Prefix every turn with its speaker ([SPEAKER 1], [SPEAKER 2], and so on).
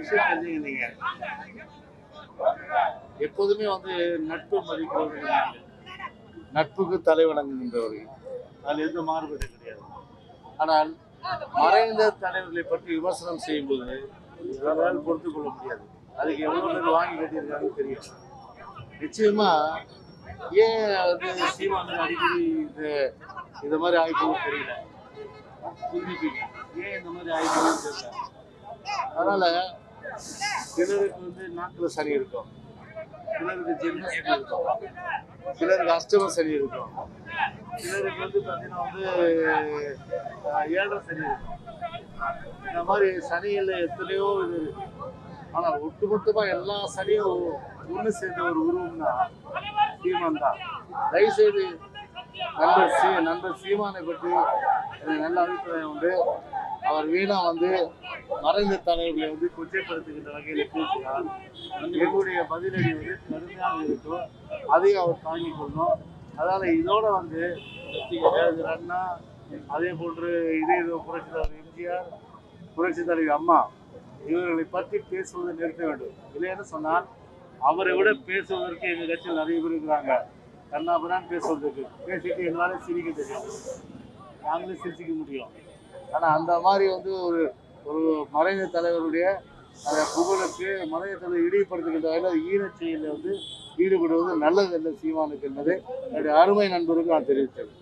[SPEAKER 1] விஷயம் தெரிஞ்சுங்க நீங்க எப்போதுமே வந்து நட்பு மதிக்கிறவர்கள். நட்புக்கு தலை வணங்குகின்றவர்கள். அதில் எந்த மாறுபட்டு கிடையாது. ஆனால் மறைந்த தலைவர்களை பற்றி விமர்சனம் செய்யும்போது இவர்களால் பொறுத்து கொள்ள முடியாது. அதுக்கு எவ்வளவு பேர் வாங்கி கட்டியிருக்காங்கன்னு தெரியும். நிச்சயமா ஏன் வந்து சீமான் அடிக்கடி இந்த இந்த மாதிரி ஆயிப்போம் தெரியல. புரிஞ்சுப்பீங்க. ஏன் இந்த மாதிரி ஆயிப்போம் தெரியல. அதனால சிலருக்கு வந்து நாக்கில் சரி இருக்கும். சிலருக்கு ஜென்ம சனி இருக்கும். சிலருக்கு அஷ்டம சரி இருக்கும். சிலருக்கு வந்து பார்த்தீங்கன்னா வந்து ஏழரை சனி இருக்கும். இந்த மாதிரி சனியில் எத்தனையோ இது ஆனால் ஒட்டுமொத்தமா எல்லா சனியும் ஒன்று சேர்ந்த ஒரு உருவம்னா சீமான் தான் தயவுசெய்து நண்பர் சீ நண்பர் சீமானை பற்றி எனக்கு நல்ல அபிப்பிராயம் உண்டு. அவர் வீணாக வந்து மறைந்த தலைவர்களை வந்து கொச்சைப்படுத்துகின்ற வகையில் பேசினார். எங்களுடைய பதிலடி வந்து கடுமையாக இருக்கும். அதையும் அவர் தாங்கிக் கொள்ளணும். அதனால் இதோட வந்து அண்ணா அதே போன்று இதே இதோ புரட்சி தலைவர் எம்ஜிஆர் புரட்சி தலைவி அம்மா இவர்களை பற்றி பேசுவதை நிறுத்த வேண்டும். இல்லைன்னு சொன்னால் அவரை விட பேசுவதற்கு எங்கள் கட்சியில் நிறைய பேர் இருக்கிறாங்க. கண்ணாபுரான் பேசுவதற்கு. பேசிட்டு எங்களாலே சிரிக்க தெரியும் நாங்களே சிரிச்சிக்க முடியும். ஆனால் அந்த மாதிரி வந்து ஒரு ஒரு மறைந்த தலைவருடைய அந்த புகழுக்கு மறைந்த தலைவர் இழிவுபடுத்துகின்ற வகையில் ஈனச் செயலில் வந்து ஈடுபடுவது நல்லது அல்ல சீமானுக்கு என்பதை என்னுடைய அருமை நண்பருக்கு நான் தெரிவித்தேன்.